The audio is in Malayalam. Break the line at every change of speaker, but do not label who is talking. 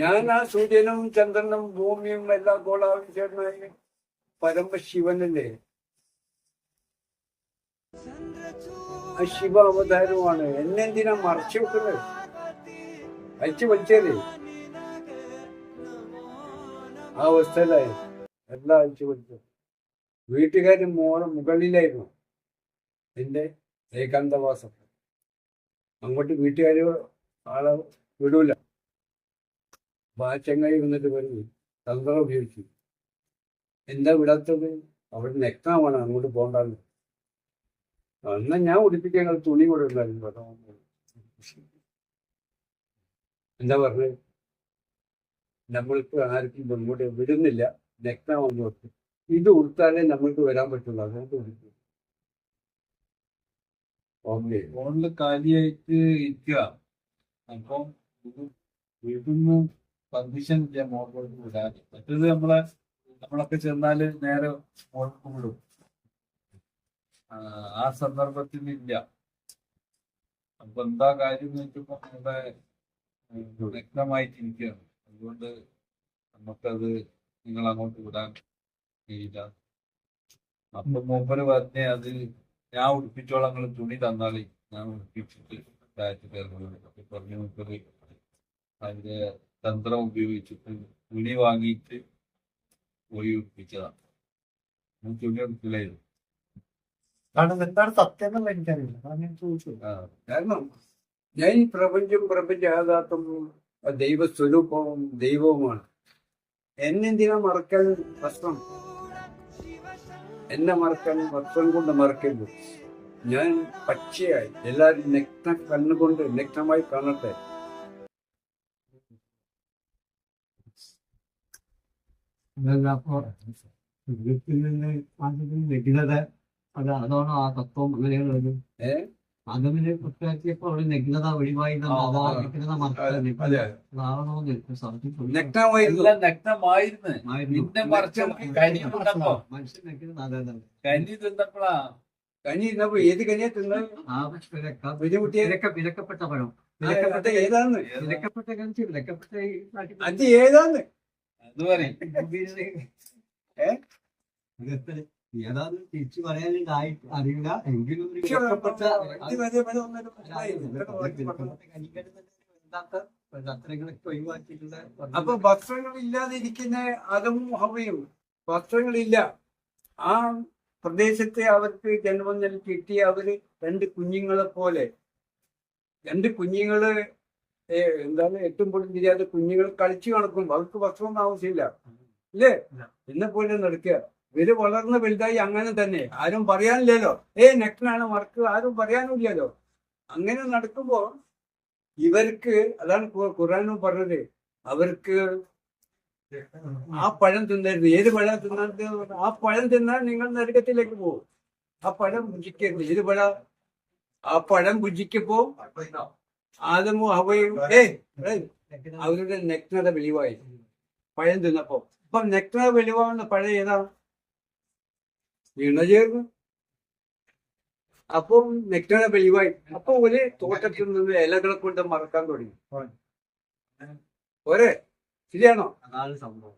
ഞാൻ ആ സൂര്യനും ചന്ദ്രനും ഭൂമിയും എല്ലാ ഗോളാവും ചേർന്ന പരമശിവനല്ലേ? ആ ശിവ അവതാരമാണ് എന്നെന്തിനാ മറച്ചു വെക്കുന്നത്? അയച്ചു വലിച്ചേര് ആ അവസ്ഥയിലായി എല്ലാം അയച്ചു വലിച്ചു വീട്ടുകാരൻ മോളെ മുകളിലായിരുന്നു. എന്റെ ഏകാന്തവാസം. അങ്ങോട്ട് വീട്ടുകാർ ആളെ വിടൂല. അപ്പൊ ആ ചങ്ങായി വന്നിട്ട് പറഞ്ഞു തന്ത്രം ഉപയോഗിച്ചു എന്താ വിടാത്തത്? അവിടെ നെക്കാവാണ് അങ്ങോട്ട് പോകണ്ടെന്ന്. എന്നാ ഞാൻ ഉടുപ്പിക്കാൻ തുണി കൂടെ ഉണ്ടായിരുന്നു എന്താ പറഞ്ഞത് നമ്മൾക്ക് ആർക്കും ഇങ്ങോട്ട് വിടുന്നില്ല നെക്ന വന്നു കൊടുത്തു ഇത് ഉടുത്താലേ നമ്മൾക്ക് വരാൻ പറ്റുള്ളൂ അതുകൊണ്ട് ഉടുക്കും
ഫോണിൽ കാലിയായിട്ട് ഇരിക്കുക അപ്പം വീട്ടിൽ നിന്ന് പെർമിഷൻ ഇല്ല മോളിലോട്ട് വിടാൻ. മറ്റേത് നമ്മളെ നമ്മളൊക്കെ ചെന്നാൽ നേരെ മോൾക്ക് വിടും. ആ, സന്ദർഭത്തിൽ ഇല്ല. അപ്പൊ എന്താ കാര്യം വെച്ചപ്പോ ഇവിടെ വ്യക്തമായിട്ടിരിക്കുകയാണ്. അതുകൊണ്ട് നമുക്കത് നിങ്ങൾ അങ്ങോട്ട് വിടാൻ കഴിയില്ല. അപ്പൊ മൂപ്പര് പറഞ്ഞേ അത് ഞാൻ ഉടുപ്പിച്ചോളാം നിങ്ങൾ തുണി തന്നാളി ഞാൻ ഉടുപ്പിച്ചിട്ട് കയറുന്നത്. പറഞ്ഞു മൂപ്പര് അതിന്റെ തന്ത്രം ഉപയോഗിച്ചിട്ട് തുണി വാങ്ങിയിട്ട് പോയി ഉടുപ്പിച്ചതാണ് ഞാൻ തുണി എടുക്കില്ലായിരുന്നു
കാരണം എന്താണ് സത്യം എന്നുള്ള എനിക്കറിയില്ല. അതാണ് ഞാൻ ചോദിച്ചത്.
ആ
കാരണം ഞാൻ ഈ പ്രപഞ്ചം പ്രപഞ്ചാതാത്വം ദൈവസ്വരൂപവും ദൈവവുമാണ്. എന്നെന്തിനാ മറക്കാൻ വസ്ത്രം എന്നെ മറക്കാൻ വസ്ത്രം കൊണ്ട് മറക്കരുത്. ഞാൻ പച്ചയായി. എല്ലാരും നഗ്ന കണ്ണുകൊണ്ട് നഗ്നമായി കാണട്ടെ.
നിന്ന് നഗ്നത അത് അതാണോ ആ തത്വം അങ്ങനെയുള്ളത്? അതിനെ അവിടെ നഗ്നത ഒഴിവായി
കനി തിന്നപ്പോ
ഏത് കനിയാ തിന്നത്?
വിലക്കപ്പെട്ട പഴം. വിലക്കപ്പെട്ട
ഏതാന്ന്?
വിലക്കപ്പെട്ട കഞ്ചി വിലക്കപ്പെട്ട
അത് ഏതാന്ന്?
അത് പറയും.
തിരിച്ചു പറയാനായി അറിയില്ല. എങ്കിലും
അപ്പൊ വസ്ത്രങ്ങൾ ഇല്ലാതിരിക്കുന്ന അതും ഹവയും വസ്ത്രങ്ങളില്ല. ആ പ്രദേശത്തെ അവർക്ക് ജന്മം നൽകി കിട്ടിയ അവർ രണ്ട് കുഞ്ഞുങ്ങളെ പോലെ രണ്ട് കുഞ്ഞുങ്ങൾ എന്താണ് എട്ടും പൊട്ടും തിരിയാതെ കുഞ്ഞുങ്ങൾ കളിച്ചു കണക്കും അവർക്ക് ഭക്ഷണം ആവശ്യമില്ല. ഇല്ലേ
ഇല്ല.
എന്നെ പോലെ നടക്കുക. ഇവർ വളർന്ന് വലുതായി അങ്ങനെ തന്നെ. ആരും പറയാനില്ലല്ലോ. ഏ നെക്കനാണ് മറക്ക് ആരും പറയാനില്ലല്ലോ. അങ്ങനെ നടക്കുമ്പോ ഇവർക്ക് അതാണ് ഖുറാനും പറഞ്ഞത്. അവർക്ക് ആ പഴം തിന്നരുത്. ഏത് പഴം തിന്നാൻ ആ പഴം തിന്നാൽ നിങ്ങൾ നരകത്തിലേക്ക് പോകും. ആ പഴം ഭുജിക്കരുത്. ഏത് പഴം? ആ പഴം ഭുജിക്കപ്പോ ആദമോ ഹവയും ഏ അവരുടെ നഗ്നത വെളിവായി. പഴം തിന്നപ്പോ. അപ്പൊ നഗ്നത വെളിവാകുന്ന പഴം ഏതാണ് ഇണചേർന്ന് ചേർന്ന് അപ്പം നഗ്നത വെളിവായി. അപ്പൊ ഒരു തോട്ടത്തിൽ നിന്ന് ഇലകളെ കൊണ്ട് മറക്കാൻ തുടങ്ങി. പോരെ? ശരിയാണോ?
അതാണ് സംഭവം.